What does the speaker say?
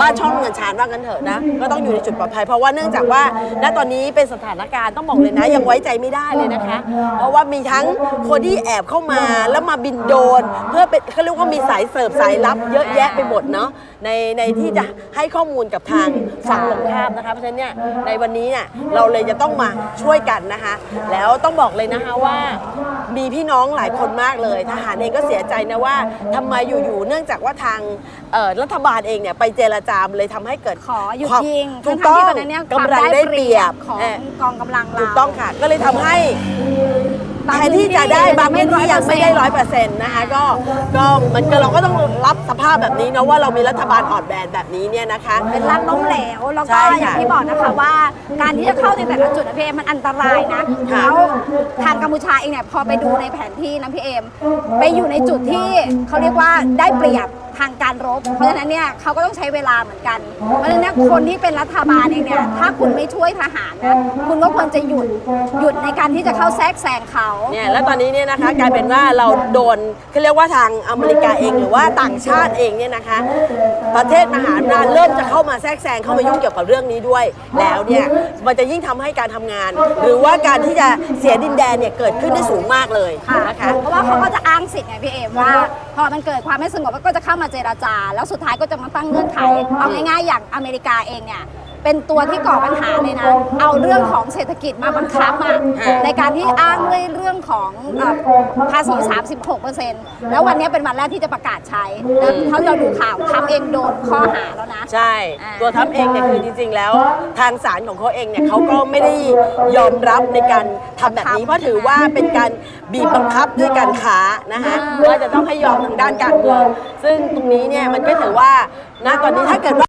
บ้านช่องเงินชานว่ากันเถอะนะ ก็ต้องอยู่ในจุดปลอดภัย เพราะว่าเนื่องจากว่าณตอนนี้เป็นสถานการณ์ต้องบอกเลยนะ ยังไว้ใจไม่ได้เลยนะคะ เพราะว่ามีทั้งคนที่แอบเข้ามาแล้วมาบินโดรนเพื่อเป็นเขาเรียกว่ามีสายเสิร์ฟสายลับ เยอะแยะไปหมดเนาะในในที่จะให้ข้อมูลกับทางฝั่งตรงข้ามนะคะเพราะฉะนั้นเนี่ยในวันนี้เนี่ยเราเลยจะต้องมาช่วยกันนะคะ แล้วต้องบอกเลยนะคะว่ามีพี่น้องหลายคนมากเลย ทหารเองก็เสียใจนะว่าทำไมอยู่ๆเนื่องจากว่าทางรัฐบาลเองเนี่ยไปเจรจามเลยทำให้เกิด ขอหยุดความยิงถูกทั้ต้องๆที่ตอนนั้นเนี่ยความกำลังได้เปรียบของเอ่อกองกำลังเราถูกต้องค่ะ ก็เลยทำให้ บางแทนที่จะได้บางพื้นที่ยังไม่ได้ร้อย100%เปอร์เซ็นต์นะคะก็ก็มันก็เราก็ต้องรับสภาพแบบนี้เนาะว่าเรามีรัฐบาลอ่อนแรงแบบนี้เนี่ยนะคะ เป็นรักล้มเหลวแล้วใช่ก็ค่ะอย่างที่บอกนะคะว่าการที่จะเข้าในแต่ละจุดนะพี่เอมมันอันตรายนะค่ะแล้วทางกัมพูชาเองเนี่ยพอไปดูในแผนที่นะพี่เอมไปอยู่ในจุดที่เขาเรียกว่าได้เปรียบทางการรบ เพราะฉะนั้นเนี่ยเขาก็ต้องใช้เวลาเหมือนกัน เพราะฉะนั้นเนี่ยคนที่เป็นรัฐบาลเองเนี่ย ถ้าคุณไม่ช่วยทหารนะ คุณก็ควรจะหยุดหยุดในการที่จะเข้าแทรกแซงเขา เนี่ยแล้วตอนนี้เนี่ยนะคะกลายเป็นว่าเราโดนเขาเรียกว่าทางอเมริกาเอง หรือว่าต่างชาติเองเนี่ยนะคะ ประเทศมหาอำนาจเริ่มจะเข้ามาแทรกแซงเข้ามายุ่งเกี่ยวกับเรื่องนี้ด้วย แล้วเนี่ยมันจะยิ่งทำให้การทำงาน หรือว่าการที่จะเสียดินแดนเนี่ยเกิดขึ้นได้สูงมากเลยค่ะนะคะ เพราะว่าเขาก็จะอ้างสิทธิ์ไงพี่เอมว่า พอมันเกิดความไม่สงบก็จะเข้ามาเจราจา แล้วสุดท้ายก็จะมาตั้งเงื่อนไขเอาง่ายๆอย่างอเมริกาเองเนี่ย เป็นตัวที่ก่อปัญหาเลยนะเอาเรื่องของเศรษฐกิจมาบังคับอะค่ะในการที่อ้างด้วยเรื่องของเอ่อภาษี 36%แล้ววันนี้เป็นวันแรกที่จะประกาศใช้แล้วเท่าที่เราดูข่าวทำเองโดนข้อหาแล้วนะ ใช่ อ่า ตัวทัพเองเนี่ยคือจริงๆแล้ว ทางศาลของเขาเองเนี่ยเขาก็ไม่ได้ยอมรับในการทำแบบนี้เพราะถือว่าเป็นการบีบบังคับด้วยการค้านะคะว่าจะต้องให้ยอมทางด้านการเมืองซึ่งตรงนี้เนี่ยมันก็ถือว่าณตอนนี้ถ้าเกิดว่า